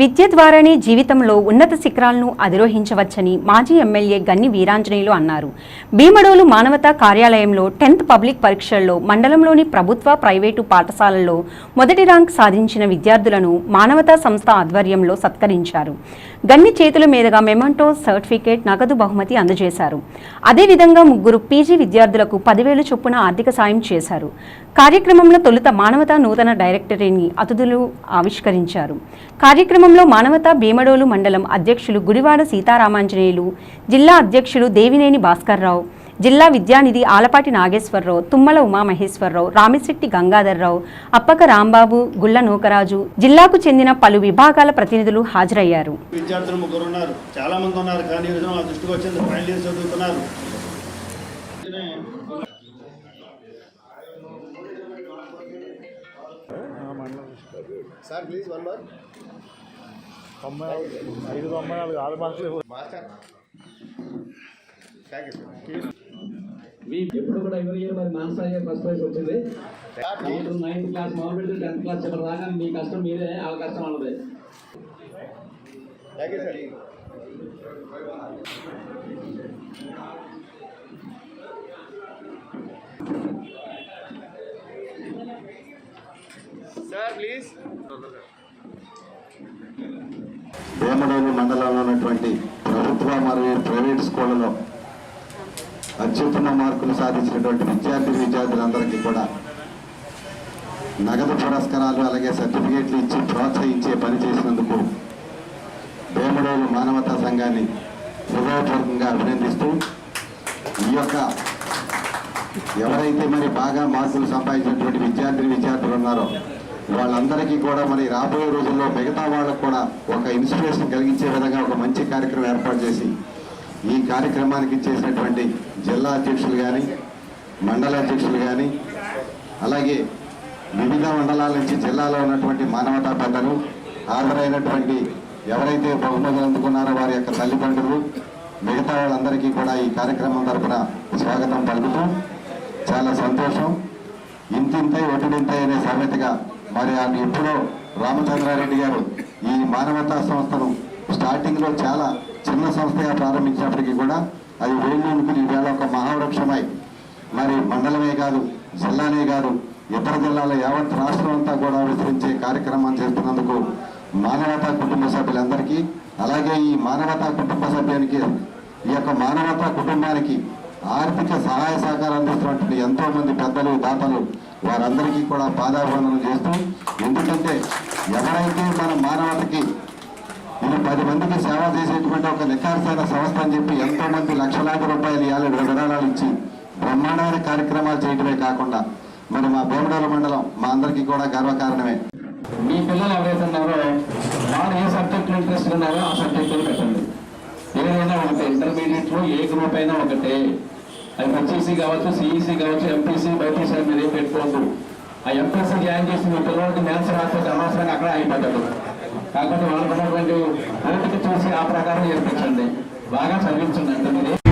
విద్య ద్వారానే జీవితంలో ఉన్నత శిఖరాలను అధిరోహించవచ్చని మాజీ ఎమ్మెల్యే గన్ని వీరాంజనేయులు అన్నారు. భీమడోలు మానవతా కార్యాలయంలో టెన్త్ పబ్లిక్ పరీక్షల్లో మండలంలోని ప్రభుత్వ ప్రైవేటు పాఠశాలల్లో మొదటి ర్యాంక్ సాధించిన విద్యార్థులను మానవతా సంస్థ ఆధ్వర్యంలో సత్కరించారు. గన్ని చేతుల మీదుగా మెమంటో సర్టిఫికేట్ నగదు బహుమతి అందజేశారు. అదేవిధంగా ముగ్గురు పీజీ విద్యార్థులకు పదివేలు చొప్పున ఆర్థిక సాయం చేశారు. కార్యక్రమంలో తొలుత మానవతా నూతన డైరెక్టరీని అతిథులు ఆవిష్కరించారు. కార్యక్రమం కార్యక్రమంలో మానవతా భీమడోలు మండలం అధ్యక్షులు గుడివాడ సీతారామాంజనేయులు జిల్లా అధ్యక్షులు దేవినేని భాస్కర్రావు జిల్లా విద్యానిధి ఆలపాటి నాగేశ్వరరావు తుమ్మల ఉమామహేశ్వరరావు రామిశెట్టి గంగాధర్రావు అప్పక రాంబాబు గుళ్ళ నూకరాజు జిల్లాకు చెందిన పలు విభాగాల ప్రతినిధులు హాజరయ్యారు. విద్యార్థులు ముగ్గురు ఉన్నారు. చాలా మంది ఉన్నారు. కానీ ఈ రోజున మా దృష్టికి వచ్చింది ఫైనల్ ఇయర్ చదువుతున్నారు. సార్ ప్లీజ్ వన్ మోర్ తొంభై ఐదు తొంభై నాలుగు ఆరు మార్కులు ఎప్పుడు కూడా ఎవరి ఇయర్ మరి మానస ఇయర్ ఫస్ట్ ప్రైజ్ వచ్చింది. మీరు నైన్త్ క్లాస్ మొదలు పెడితే టెన్త్ క్లాస్ చివరి దాకా మీ కష్టం మీదే వాళ్ళ కష్టం వాళ్ళదే. Thank you sir sir please Vemadolu మండలంలో ఉన్నటువంటి ప్రభుత్వ మరియు ప్రైవేట్ స్కూళ్ళలో అత్యుత్తమ మార్కులు సాధించినటువంటి విద్యార్థి విద్యార్థులందరికీ కూడా నగదు పురస్కారాలు అలాగే సర్టిఫికేట్లు ఇచ్చి ప్రోత్సహించే పని చేసినందుకు వేమడోలు మానవతా సంఘాన్ని హృదయపూర్వకంగా అభినందిస్తూ ఈ యొక్క ఎవరైతే మరి బాగా మార్కులు సంపాదించినటువంటి విద్యార్థి విద్యార్థులు ఉన్నారో వాళ్ళందరికీ కూడా మరి రాబోయే రోజుల్లో మిగతా వాళ్ళకు కూడా ఒక ఇన్స్పిరేషన్ కలిగించే విధంగా ఒక మంచి కార్యక్రమం ఏర్పాటు చేసి ఈ కార్యక్రమానికి చేసినటువంటి జిల్లా అధ్యక్షులు కానీ మండల అధ్యక్షులు కానీ అలాగే వివిధ మండలాల నుంచి జిల్లాలో ఉన్నటువంటి మానవతా పెద్దలు హాజరైనటువంటి ఎవరైతే బహుమతులు అందుకున్నారో వారి యొక్క తల్లిదండ్రులు మిగతా వాళ్ళందరికీ కూడా ఈ కార్యక్రమం తరఫున స్వాగతం పలుకుతూ చాలా సంతోషం. ఇంతింతే ఒటిడింతే అనే సామెతగా మరి ఆయన ఎప్పుడో రామచంద్రారెడ్డి గారు ఈ మానవతా సంస్థను స్టార్టింగ్లో చాలా చిన్న సంస్థగా ప్రారంభించినప్పటికీ కూడా అది వేళ్ళూనుకుని ఈవేళ ఒక మహావృక్షమై. మరి మండలమే కాదు జిల్లానే కాదు ఇతర జిల్లాల యావత్ రాష్ట్రం అంతా కూడా విస్తరించే కార్యక్రమం చేస్తున్నందుకు మానవతా కుటుంబ సభ్యులందరికీ అలాగే ఈ మానవతా కుటుంబ సభ్యానికి ఈ యొక్క మానవతా కుటుంబానికి ఆర్థిక సహాయ సహకారం అందిస్తున్నటువంటి ఎంతో మంది పెద్దలు దాతలు వారందరికీ కూడా పాదాభివందనం చేస్తూ ఎందుకంటే ఎవరైతే మన మానవతకి నేను పది మందికి సేవ చేసేటువంటి ఒక నిఖార్సైన సంస్థ అని చెప్పి ఎంతో మంది లక్షలాది రూపాయలు ఇవ్వాలి విరాళాలు ఇచ్చి బ్రహ్మాండమైన కార్యక్రమాలు చేయడమే కాకుండా మరి మా భీమడోల మండలం మా అందరికీ కూడా గర్వకారణమే. మీ పిల్లలు ఎవరైతే ఉన్నారో వారు ఏ సబ్జెక్టులు ఇంట్రెస్ట్ ఉన్నారో ఆ సబ్జెక్టులు పెట్టండి. ఏదైనా ఒకటే ఇంటర్మీడియట్లో ఏ గ్రూప్ అయినా ఒకటే. అది హెచ్ఈసీ కావచ్చు సిఈసీ కావచ్చు ఎంపీసీ బైపీసీ మీరు ఏం పెట్టుకోవద్దు. ఆ ఎంపీసీ జాయిన్ చేసి మీ పిల్లలకి మ్యాథ్స్ రాస్తే అనవసరంగా అక్కడ అయిపోతాడు కాకపోతే వాళ్ళకున్నటువంటి ఓపిక చూసి ఆ ప్రకారం చేర్పించండి బాగా చదివించండి అంటే మీరు